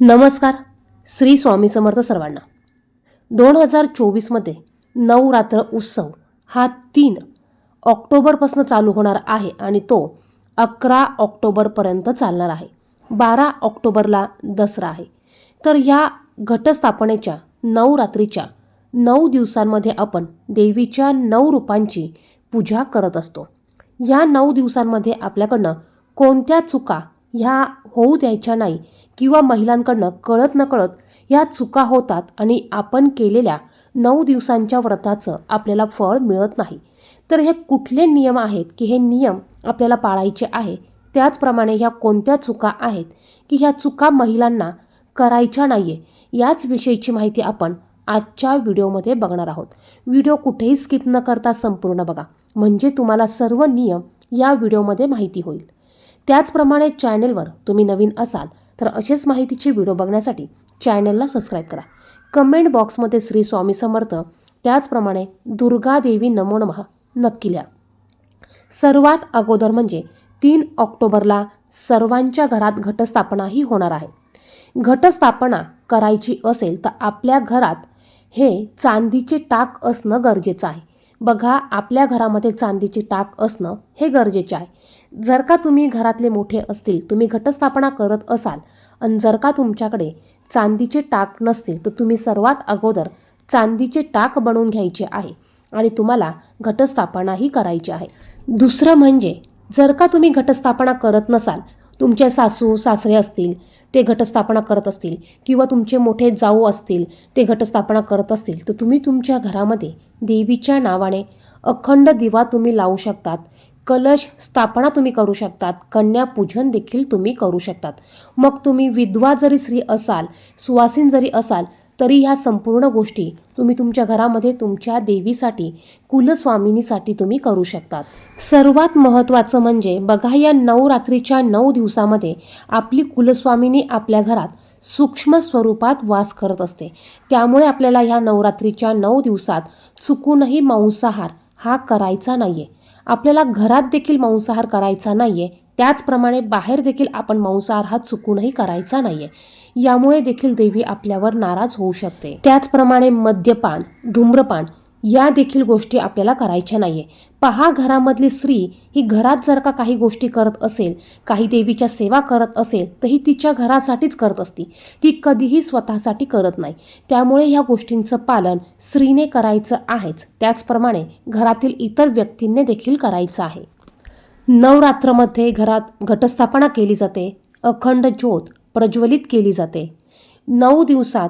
नमस्कार. श्री स्वामी समर्थ सर्वांना. दोन हजार चोवीसमध्ये नवरात्र उत्सव हा तीन ऑक्टोबरपासून चालू होणार आहे आणि तो अकरा ऑक्टोबरपर्यंत चालणार आहे. बारा ऑक्टोबरला दसरा आहे. तर ह्या घटस्थापनेच्या नवरात्रीच्या नऊ दिवसांमध्ये आपण देवीच्या नऊ रूपांची पूजा करत असतो. या नऊ दिवसांमध्ये आपल्याकडनं कोणत्या चुका ह्या होऊ द्यायच्या नाही किंवा महिलांकडनं कळत नकळत ह्या चुका होतात आणि आपण केलेल्या नऊ दिवसांच्या व्रताचं आपल्याला फळ मिळत नाही. तर हे कुठले नियम आहेत की हे नियम आपल्याला पाळायचे आहे? त्याचप्रमाणे ह्या कोणत्या चुका आहेत की ह्या चुका महिलांना करायच्या नाही आहे याच विषयीची माहिती आपण आजच्या व्हिडिओमध्ये बघणार आहोत. व्हिडिओ कुठेही स्किप न करता संपूर्ण बघा. म्हणजे तुम्हाला सर्व नियम या व्हिडिओमध्ये माहिती होईल. त्याचप्रमाणे चॅनेलवर तुम्ही नवीन असाल तर असेच माहितीचे व्हिडिओ बघण्यासाठी चॅनेलला सबस्क्राईब करा. कमेंट बॉक्समध्ये श्री स्वामी समर्थ त्याचप्रमाणे दुर्गादेवी नमो नमः नक्की लिहा. सर्वात अगोदर म्हणजे तीन ऑक्टोबरला सर्वांच्या घरात घटस्थापनाही होणार आहे. घटस्थापना करायची असेल तर आपल्या घरात हे चांदीचे टाक असणं गरजेचं आहे. बघा आपल्या घरामध्ये चांदीचे टाक असणं हे गरजेचे आहे. जर का तुम्ही घरातले मोठे असतील तुम्ही घटस्थापना करत असाल आणि जर का तुमच्याकडे चांदीचे टाक नसतील तर तुम्ही सर्वात अगोदर चांदीचे टाक बनवून घ्यायचे आहे आणि तुम्हाला घटस्थापनाही करायची आहे. दुसरं म्हणजे जर का तुम्ही घटस्थापना करत नसाल तुमचे सासू सासरे असतील ते घटस्थापना करत असतील किंवा तुमचे मोठे जाऊ असतील ते घटस्थापना करत असतील तर तुम्ही तुमच्या घरामध्ये देवीच्या नावाने अखंड दिवा तुम्ही लावू शकतात. कलश स्थापना तुम्ही करू शकतात. कन्यापूजन देखील तुम्ही करू शकतात. मग तुम्ही विधवा जरी स्त्री असाल सुवासीन जरी असाल तरी ह्या संपूर्ण गोष्टी तुम्ही तुमच्या घरामध्ये तुमच्या देवीसाठी कुलस्वामिनीसाठी तुम्ही करू शकतात. सर्वात महत्त्वाचं म्हणजे बघा या नवरात्रीच्या नऊ दिवसामध्ये आपली कुलस्वामिनी आपल्या घरात सूक्ष्म स्वरूपात वास करत असते. त्यामुळे आपल्याला ह्या नवरात्रीच्या नऊ दिवसात चुकूनही मांसाहार हा करायचा नाही आहे आपल्याला घरात देखील मांसाहार करायचा नाही आहे त्याचप्रमाणे बाहेर देखील आपण मांसाहार हा चुकूनही करायचा नाही आहे यामुळे देखील देवी आपल्यावर नाराज होऊ शकते. त्याचप्रमाणे मद्यपान धूम्रपान या देखील गोष्टी आपल्याला करायच्या नाही आहे पहा घरामधली स्त्री ही घरात जर का काही गोष्टी करत असेल काही देवीच्या सेवा करत असेल तर ही तिच्या घरासाठीच करत असती. ती कधीही स्वतःसाठी करत नाही. त्यामुळे ह्या गोष्टींचं पालन स्त्रीने करायचं आहेच. त्याचप्रमाणे घरातील इतर व्यक्तींनी देखील करायचं आहे. नवरात्रमध्ये घरात घटस्थापना केली जाते. अखंड ज्योत प्रज्वलित केली जाते. नऊ दिवसात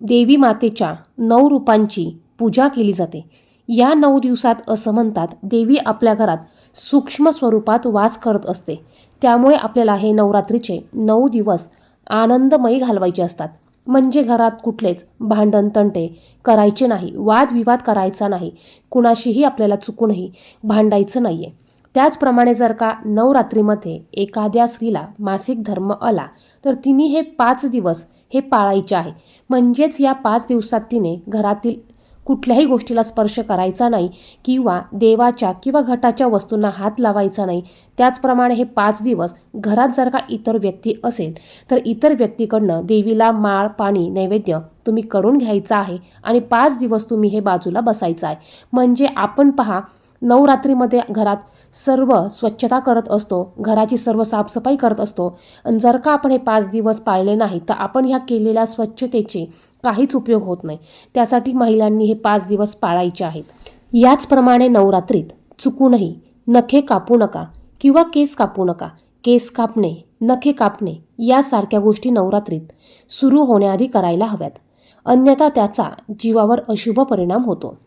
देवी मातेच्या नऊ रूपांची पूजा केली जाते. या नऊ दिवसात असं म्हणतात देवी आपल्या घरात सूक्ष्म स्वरूपात वास करत असते. त्यामुळे आपल्याला हे नवरात्रीचे नऊ दिवस आनंदमयी घालवायचे असतात. म्हणजे घरात कुठलेच भांडण तंटे करायचे नाही वादविवाद करायचा नाही. कुणाशीही आपल्याला चुकूनही भांडायचं नाही आहे त्याचप्रमाणे जर का नवरात्रीमध्ये एखाद्या स्त्रीला मासिक धर्म आला तर तिने हे पाच दिवस हे पाळायचे आहे. म्हणजेच या पाच दिवसात तिने घरातील कुठल्याही गोष्टीला स्पर्श करायचा नाही किंवा देवाच्या किंवा घटाच्या वस्तूंना हात लावायचा नाही. त्याचप्रमाणे हे पाच दिवस घरात जर का इतर व्यक्ती असेल तर इतर व्यक्तीकडनं देवीला माळ पाणी नैवेद्य तुम्ही करून घ्यायचं आहे आणि पाच दिवस तुम्ही हे बाजूला बसायचं आहे. म्हणजे आपण पहा नवरात्रीमध्ये घरात सर्व स्वच्छता करत असतो घराची सर्व साफसफाई करत असतो. आणि जर का आपण हे पाच दिवस पाळले नाही तर आपण ह्या केलेल्या स्वच्छतेचे काहीच उपयोग होत नाही. त्यासाठी महिलांनी हे पाच दिवस पाळायचे आहेत. याचप्रमाणे नवरात्रीत चुकूनही नखे कापू नका किंवा केस कापू नका. केस कापणे नखे कापणे यासारख्या गोष्टी नवरात्रीत सुरू होण्याआधी करायला हव्यात. अन्यथा त्याचा जीवावर अशुभ परिणाम होतो.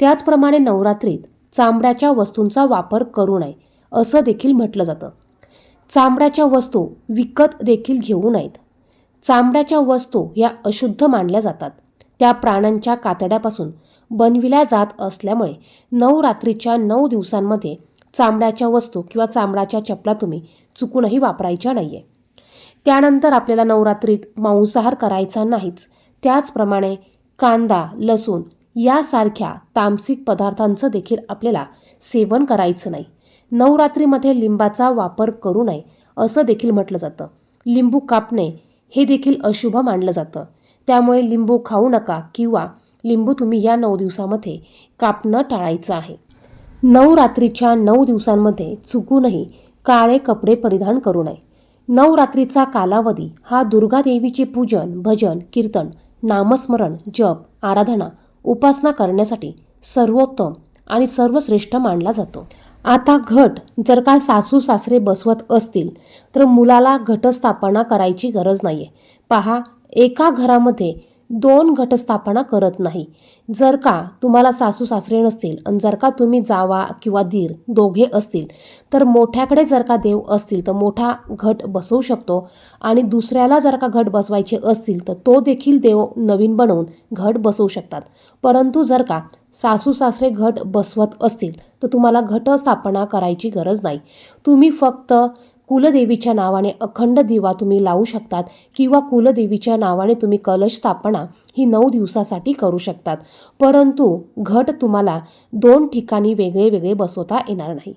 त्याचप्रमाणे नवरात्रीत चामड्याच्या वस्तूंचा वापर करू नये असं देखील म्हटलं जातं. चामड्याच्या वस्तू विकत देखील घेऊ नयेत. चामड्याच्या वस्तू या अशुद्ध मानल्या जातात. त्या प्राण्यांच्या कातड्यापासून बनविल्या जात असल्यामुळे नवरात्रीच्या नऊ दिवसांमध्ये चामड्याच्या वस्तू किंवा चामड्याच्या चपला तुम्ही चुकूनही वापरायच्या नाही आहे त्यानंतर आपल्याला नवरात्रीत मांसाहार करायचा नाहीच. त्याचप्रमाणे कांदा लसूण यासारख्या तामसिक पदार्थांचं देखील आपल्याला सेवन करायचं नाही. नवरात्रीमध्ये लिंबाचा वापर करू नये असं देखील म्हटलं जातं. लिंबू कापणे हे देखील अशुभ मानलं जातं. त्यामुळे लिंबू खाऊ नका किंवा लिंबू तुम्ही या नऊ दिवसामध्ये कापणं टाळायचं आहे. नवरात्रीच्या नऊ दिवसांमध्ये चुकूनही काळे कपडे परिधान करू नये. नवरात्रीचा कालावधी हा दुर्गादेवीचे पूजन भजन कीर्तन नामस्मरण जप आराधना उपासना करण्यासाठी सर्वोत्तम आणि सर्वश्रेष्ठ मानला जातो. आता घट जर का सासू सासरे बसवत असतील तर मुलाला घटस्थापना करायची गरज नाही आहे पहा एका घरामध्ये दोन घटस्थापना करत नाही. जर का तुम्हाला सासू सासरे नसतील आणि जर का तुम्ही जावा किंवा दीर दोघे असतील तर मोठ्याकडे जर का देव असतील तर मोठा घट बसवू शकतो. आणि दुसऱ्याला जर का घट बसवायचे असतील तर तो देखील देव नवीन बनवून घट बसवू शकतात. परंतु जर का सासू सासरे घट बसवत असतील तर तुम्हाला घटस्थापना करायची गरज नाही. तुम्ही फक्त कुलदेवीच्या नावाने अखंड दिवा तुम्ही लावू शकतात किंवा कुलदेवीच्या नावाने तुम्ही कलश स्थापना ही नऊ दिवसासाठी करू शकतात. परंतु घट तुम्हाला दोन ठिकाणी वेगळे वेगळे बसवता येणार नाही.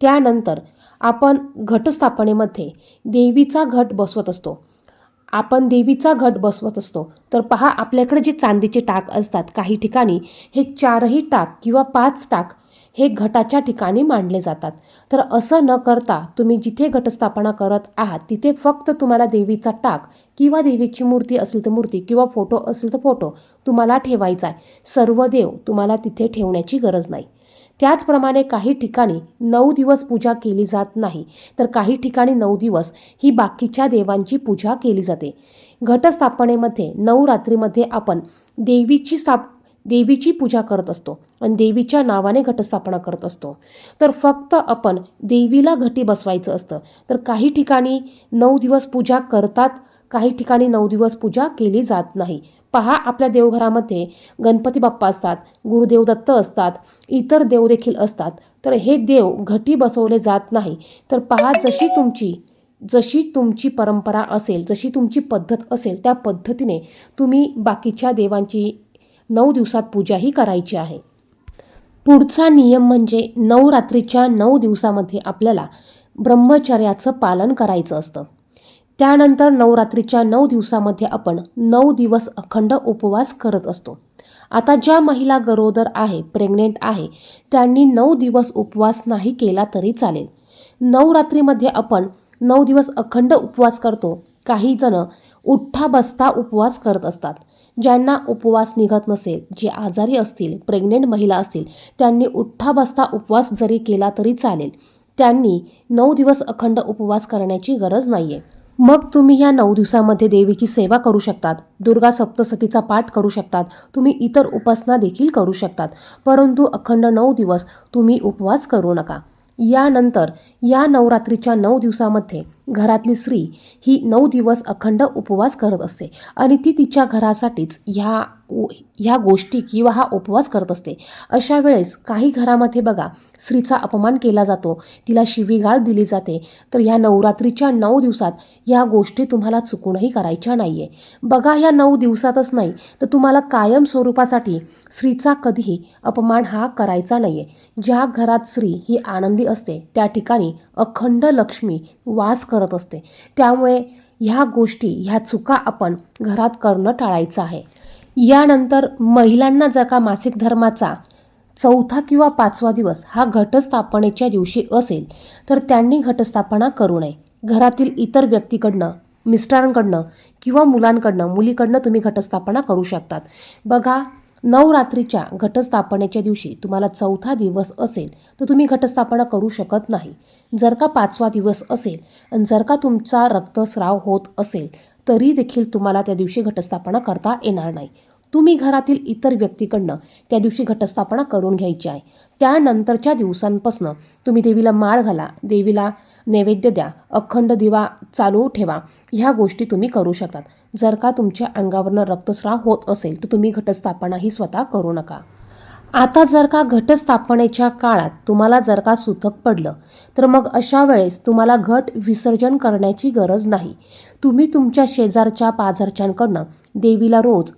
त्यानंतर आपण घटस्थापनेमध्ये देवीचा घट बसवत असतो. आपण देवीचा घट बसवत असतो. तर पहा आपल्याकडे जे चांदीचे टाक असतात काही ठिकाणी हे चारही टाक किंवा पाच टाक हे घटाच्या ठिकाणी मांडले जातात. तर असं न करता तुम्ही जिथे घटस्थापना करत आहात तिथे फक्त तुम्हाला देवीचा टाक किंवा देवीची मूर्ती असेल तर मूर्ती किंवा फोटो असेल तर फोटो तुम्हाला ठेवायचा आहे. सर्व देव तुम्हाला तिथे ठेवण्याची गरज नाही. त्याचप्रमाणे काही ठिकाणी नऊ दिवस पूजा केली जात नाही. तर काही ठिकाणी नऊ दिवस ही बाकीच्या देवांची पूजा केली जाते. घटस्थापनेमध्ये नऊ रात्रीमध्ये आपण देवीची स्थाप देवीची पूजा करत असतो आणि देवीच्या नावाने घटस्थापना करत असतो. तर फक्त आपण देवीला घटी बसवायचं असतं. तर काही ठिकाणी नऊ दिवस पूजा करतात काही ठिकाणी नऊ दिवस पूजा केली जात नाही. पहा आपल्या देवघरामध्ये गणपती बाप्पा असतात गुरुदेव दत्त असतात इतर देव देखील असतात. तर हे देव घटी बसवले जात नाही. तर पहा जशी तुमची जशी तुमची परंपरा असेल जशी तुमची पद्धत असेल त्या पद्धतीने तुम्ही बाकीच्या देवांची नऊ दिवसात पूजाही करायची आहे. पुढचा नियम म्हणजे नवरात्रीच्या नऊ दिवसामध्ये आपल्याला ब्रह्मचर्याचं पालन करायचं असतं. त्यानंतर नवरात्रीच्या नऊ दिवसामध्ये आपण नऊ दिवस अखंड उपवास करत असतो. आता ज्या महिला गरोदर आहे प्रेग्नेंट आहे त्यांनी नऊ दिवस उपवास नाही केला तरी चालेल. नवरात्रीमध्ये आपण नऊ दिवस अखंड उपवास करतो. काही जण उठ्ठा बसता उपवास करत असतात. ज्यांना उपवास निघत नसेल जे आजारी असतील प्रेग्नेंट महिला असतील त्यांनी उठ्ठा बसता उपवास जरी केला तरी चालेल. त्यांनी नऊ दिवस अखंड उपवास करण्याची गरज नाही आहे मग तुम्ही ह्या नऊ दिवसामध्ये देवीची सेवा करू शकतात दुर्गा सप्तसतीचा पाठ करू शकतात तुम्ही इतर उपासना देखील करू शकतात. परंतु अखंड नऊ दिवस तुम्ही उपवास करू नका. यानंतर या नवरात्रीच्या नऊ दिवसामध्ये घरातली स्त्री ही नऊ दिवस अखंड उपवास करत असते आणि ती तिच्या घरासाठीच ह्या ह्या गोष्टी किंवा हा उपवास करत असते. अशा वेळेस काही घरामध्ये बघा स्त्रीचा अपमान केला जातो तिला शिवीगाळ दिली जाते तर ह्या नवरात्रीच्या नऊ दिवसात ह्या गोष्टी तुम्हाला चुकूनही करायच्या नाही आहे बघा ह्या नऊ दिवसातच नाही तर तुम्हाला कायम स्वरूपासाठी स्त्रीचा कधीही अपमान हा करायचा नाही आहे ज्या घरात स्त्री ही आनंदी असते त्या ठिकाणी अखंड लक्ष्मी वास करत असते. त्यामुळे ह्या गोष्टी ह्या चुका आपण घरात करणं टाळायचं आहे. यानंतर महिलांना जर का मासिक धर्माचा चौथा किंवा पाचवा दिवस हा घटस्थापनेच्या दिवशी असेल तर त्यांनी घटस्थापना करू नये. घरातील इतर व्यक्तीकडनं मिस्टरांकडनं किंवा मुलांकडनं मुलीकडनं तुम्ही घटस्थापना करू शकतात. बघा नवरात्रीच्या घटस्थापनेच्या दिवशी तुम्हाला चौथा दिवस असेल तर तुम्ही घटस्थापना करू शकत नाही. जर का पाचवा दिवस असेल आणि जर का तुमचा रक्तस्राव होत असेल तरी देखील तुम्हाला त्या दिवशी घटस्थापना करता येणार नाही. तुम्ही घरातील इतर व्यक्तीकडनं त्या दिवशी घटस्थापना करून घ्यायची आहे. त्यानंतरच्या दिवसांपासून तुम्ही देवीला माळ घाला देवीला नैवेद्य द्या अखंड दिवा चालू ठेवा ह्या गोष्टी तुम्ही करू शकतात. जर का तुमच्या अंगावरनं रक्तस्राव होत असेल तर तुम्ही घटस्थापना ही स्वतः करू नका. आता जर का घटस्थापनेच्या काळात तुम्हाला जर का सुतक पडलं तर मग अशा वेळेस तुम्हाला घट विसर्जन करण्याची गरज नाही. तुम्ही तुमच्या शेजारच्या पाझरच्यांकडनं देवीला रोज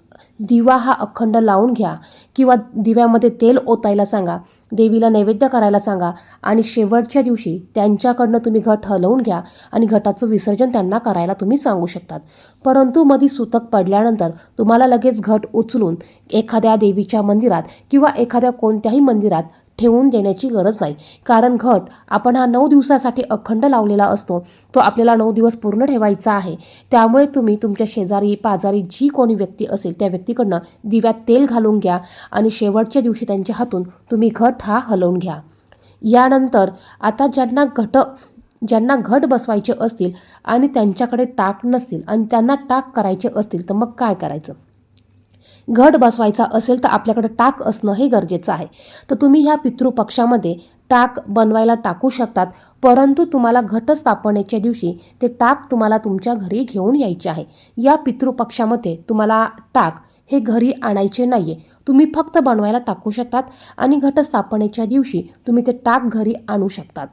दिवा हा अखंड लावून घ्या किंवा दिव्यामध्ये तेल ओतायला सांगा देवीला नैवेद्य करायला सांगा आणि शेवटच्या दिवशी त्यांच्याकडनं तुम्ही घट हलवून घ्या आणि घटाचं विसर्जन त्यांना करायला तुम्ही सांगू शकतात. परंतु मधी सुतक पडल्यानंतर तुम्हाला लगेच घट उचलून एखाद्या देवीच्या मंदिरात किंवा एखाद्या कोणत्याही मंदिरात ठेवून देण्याची गरज नाही. कारण घट आपण हा नऊ दिवसासाठी अखंड लावलेला असतो तो आपल्याला नऊ दिवस पूर्ण ठेवायचा आहे. त्यामुळे तुम्ही तुमच्या शेजारी पाजारी जी कोणी व्यक्ती असेल त्या व्यक्तीकडनं दिव्यात तेल घालून घ्या आणि शेवटच्या दिवशी त्यांच्या हातून तुम्ही घट हा हलवून घ्या. यानंतर आता ज्यांना घट ज्यांना घट बसवायचे असतील आणि त्यांच्याकडे टाक नसतील आणि त्यांना टाक करायचे असतील तर मग काय करायचं? घट बसवायचा असेल तर आपल्याकडे टाक असणं हे गरजेचं आहे. तर तुम्ही ह्या पितृपक्षामध्ये टाक बनवायला टाकू शकतात परंतु तुम्हाला घटस्थापनेच्या दिवशी ते टाक तुम्हाला तुमच्या घरी घेऊन यायचे आहे. या पितृपक्षामध्ये तुम्हाला टाक हे घरी आणायचे नाही आहे तुम्ही फक्त बनवायला टाकू शकतात आणि घटस्थापनेच्या दिवशी तुम्ही ते टाक घरी आणू शकतात.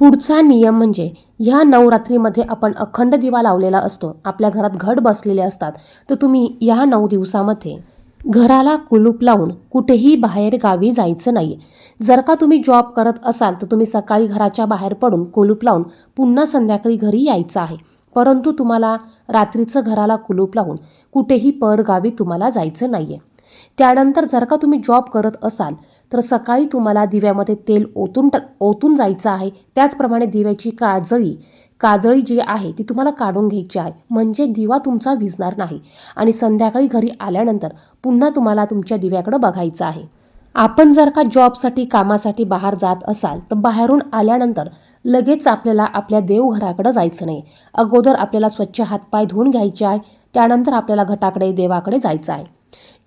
पुढचा नियम म्हणजे ह्या नवरात्रीमध्ये आपण अखंड दिवा लावलेला असतो. आपल्या घरात घट बसलेले असतात. तर तुम्ही या नऊ दिवसामध्ये घराला कुलूप लावून कुठेही बाहेर गावी जायचं नाही. जर का तुम्ही जॉब करत असाल तर तुम्ही सकाळी घराच्या बाहेर पडून कुलूप लावून पुन्हा संध्याकाळी घरी यायचं आहे. परंतु तुम्हाला रात्रीचं घराला कुलूप लावून कुठेही परगावी तुम्हाला जायचं नाही आहे त्यानंतर जर का तुम्ही जॉब करत असाल तर सकाळी तुम्हाला दिव्यामध्ये तेल ओतून ट ओतून जायचं आहे. त्याचप्रमाणे दिव्याची काजळी काजळी जी आहे ती तुम्हाला काढून घ्यायची आहे. म्हणजे दिवा तुमचा विजणार नाही. आणि संध्याकाळी घरी आल्यानंतर पुन्हा तुम्हाला तुमच्या दिव्याकडं बघायचं आहे. आपण जर का जॉबसाठी कामासाठी बाहेर जात असाल तर बाहेरून आल्यानंतर लगेच आपल्याला आपल्या देवघराकडं जायचं नाही. अगोदर आपल्याला स्वच्छ हातपाय धुवून घ्यायचे आहे. त्यानंतर आपल्याला घटाकडे देवाकडे जायचं आहे.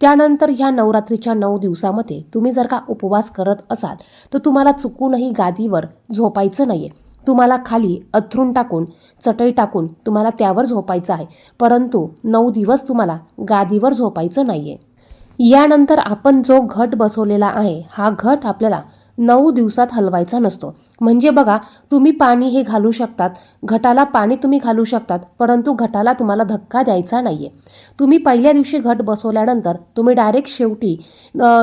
त्यानंतर ह्या नवरात्रीच्या नऊ दिवसामध्ये तुम्ही जर का उपवास करत असाल तर तुम्हाला चुकूनही गादीवर झोपायचं नाही आहे तुम्हाला खाली अथरून टाकून चटई टाकून तुम्हाला त्यावर झोपायचं आहे. परंतु नऊ दिवस तुम्हाला गादीवर झोपायचं नाही आहे यानंतर आपण जो घट बसवलेला आहे हा घट आपल्याला नऊ दिवसात हलवायचा नसतो. म्हणजे बघा तुम्ही पाणी हे घालू शकतात घटाला पाणी तुम्ही घालू शकतात परंतु घटाला तुम्हाला धक्का द्यायचा नाही आहे तुम्ही पहिल्या दिवशी घट बसवल्यानंतर तुम्ही डायरेक्ट शेवटी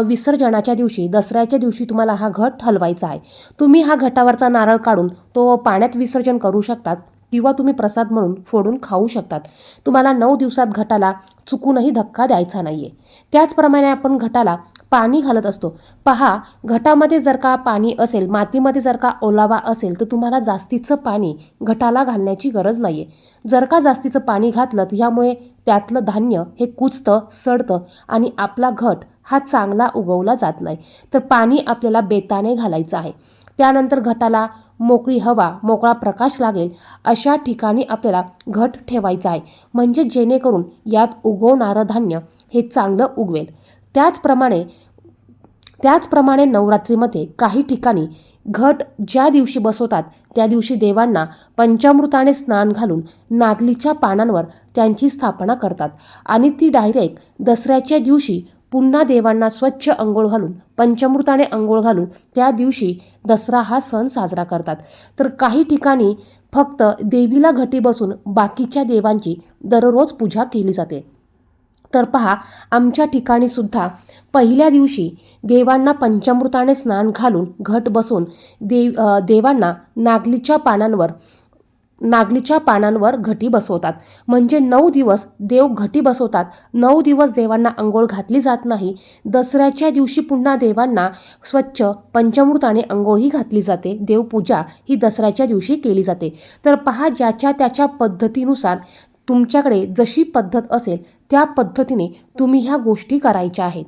विसर्जनाच्या दिवशी दसऱ्याच्या दिवशी तुम्हाला हा घट हलवायचा आहे. तुम्ही हा घटावरचा नारळ काढून तो पाण्यात विसर्जन करू शकतात किंवा तुम्ही प्रसाद म्हणून फोडून खाऊ शकतात. तुम्हाला नऊ दिवसात घटाला चुकूनही धक्का द्यायचा नाही आहे त्याचप्रमाणे आपण घटाला पाणी घालत असतो. पहा घटामध्ये जर का पाणी असेल मातीमध्ये जर का ओलावा असेल तर तुम्हाला जास्तीचं पाणी घटाला घालण्याची गरज नाही आहे जर का जास्तीचं पाणी घातलं तर ह्यामुळे त्यातलं धान्य हे कुचतं सडतं आणि आपला घट हा चांगला उगवला जात नाही. तर पाणी आपल्याला बेताने घालायचं आहे. त्यानंतर घटाला मोकळी हवा मोकळा प्रकाश लागेल अशा ठिकाणी आपल्याला घट ठेवायचा आहे. म्हणजे जेणेकरून यात उगवणारं धान्य हे चांगलं उगवेल. त्याचप्रमाणे त्याचप्रमाणे नवरात्रीमध्ये काही ठिकाणी घट ज्या दिवशी बसवतात त्या दिवशी देवांना पंचामृताने स्नान घालून नागलीच्या पानांवर त्यांची स्थापना करतात. आणि ती डायरेक्ट दसऱ्याच्या दिवशी पुन्हा देवांना स्वच्छ अंघोळ घालून पंचामृताने अंघोळ घालून त्या दिवशी दसरा हा सण साजरा करतात. तर काही ठिकाणी फक्त देवीला घटी बसून बाकीच्या देवांची दररोज पूजा केली जाते. तर पहा आमच्या ठिकाणी सुद्धा पहिल्या दिवशी देवांना पंचामृताने स्नान घालून घट बसून देव देवांना नागलीच्या पानांवर नागलीच्या पानांवर घटी बसवतात. म्हणजे नऊ दिवस देव घटी बसवतात. नऊ दिवस देवांना आंघोळ घातली जात नाही. दसऱ्याच्या दिवशी पुन्हा देवांना स्वच्छ पंचामृताने आंघोळही घातली जाते. देवपूजा ही दसऱ्याच्या दिवशी केली जाते. तर पहा ज्याच्या त्याच्या पद्धतीनुसार तुमच्याकडे जशी पद्धत असेल त्या पद्धतीने तुम्ही ह्या गोष्टी करायच्या आहेत.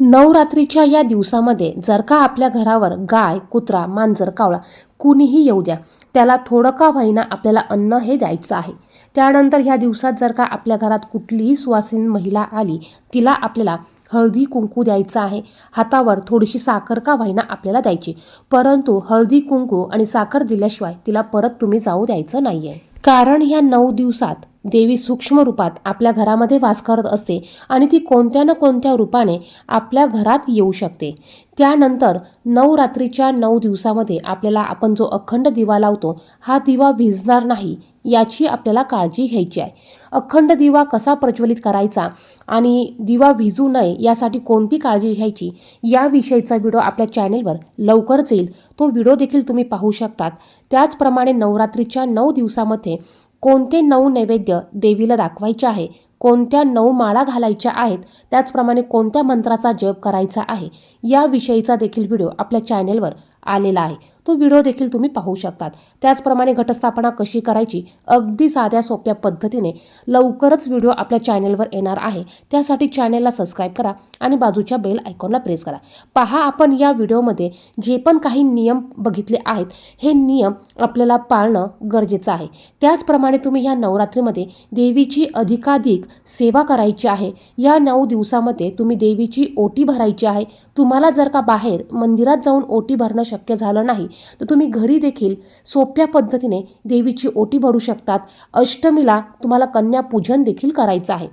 नवरात्रीच्या या दिवसामध्ये जर का आपल्या घरावर गाय कुत्रा मांजर कावळा कुणीही येऊ द्या त्याला थोडं का होईना आपल्याला अन्न हे द्यायचं आहे. त्यानंतर ह्या दिवसात जर का आपल्या घरात कुठलीही सुवासीन महिला आली तिला आपल्याला हळदी कुंकू द्यायचं आहे. हातावर थोडीशी साखर का व्हायना आपल्याला द्यायची. परंतु हळदी कुंकू आणि साखर दिल्याशिवाय तिला परत तुम्ही जाऊ द्यायचं नाही आहे कारण ह्या नऊ दिवसात देवी सूक्ष्म रूपात आपल्या घरामध्ये वास करत असते आणि ती कोणत्या ना कोणत्या रूपाने आपल्या घरात येऊ शकते. त्यानंतर नऊ रात्रीच्या नऊ दिवसामध्ये आपल्याला आपण जो अखंड दिवा लावतो हा दिवा भिजणार नाही याची आपल्याला काळजी घ्यायची आहे. अखंड दिवा कसा प्रज्वलित करायचा आणि दिवा भिजू नये यासाठी कोणती काळजी घ्यायची याविषयीचा व्हिडिओ आपल्या चॅनेलवर लवकरच येईल. तो व्हिडिओ देखील तुम्ही पाहू शकतात. त्याचप्रमाणे नवरात्रीच्या नऊ दिवसामध्ये कोणते नऊ नैवेद्य देवीला दाखवायचे आहे? कोणत्या नऊ माळा घालायच्या आहेत? त्याचप्रमाणे कोणत्या मंत्राचा जप करायचा आहे? याविषयीचा देखील व्हिडिओ आपल्या चॅनेलवर आलेला आहे. तो व्हिडिओ देखील तुम्ही पाहू शकतात. त्याचप्रमाणे घटस्थापना कशी करायची? अगदी साध्या सोप्या पद्धतीने लवकरच व्हिडिओ आपल्या चॅनेलवर येणार आहे. त्यासाठी चॅनेलला सबस्क्राईब करा आणि बाजूच्या बेल आयकॉनला प्रेस करा. पहा आपण या व्हिडिओमध्ये जे पण काही नियम बघितले आहेत हे नियम आपल्याला पाळणं गरजेचं आहे. त्याचप्रमाणे तुम्ही या नवरात्रीमध्ये देवीची अधिकाधिक सेवा करायची आहे. या नऊ दिवसामध्ये तुम्ही देवीची ओटी भरायची आहे. तुम्हाला जर का बाहेर मंदिरात जाऊन ओटी भरणं शक्य झालं नाही तर तुम्ही घरी देखील सोप्या पद्धतीने देवीची ओटी भरू शकतात. अष्टमीला तुम्हाला कन्यापूजन देखील करायचं आहे.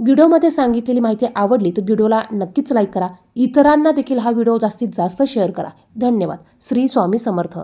व्हिडिओमध्ये सांगितलेली माहिती आवडली तर व्हिडिओला नक्कीच लाईक करा. इतरांना देखील हा व्हिडिओ जास्तीत जास्त शेअर करा. धन्यवाद. श्री स्वामी समर्थ.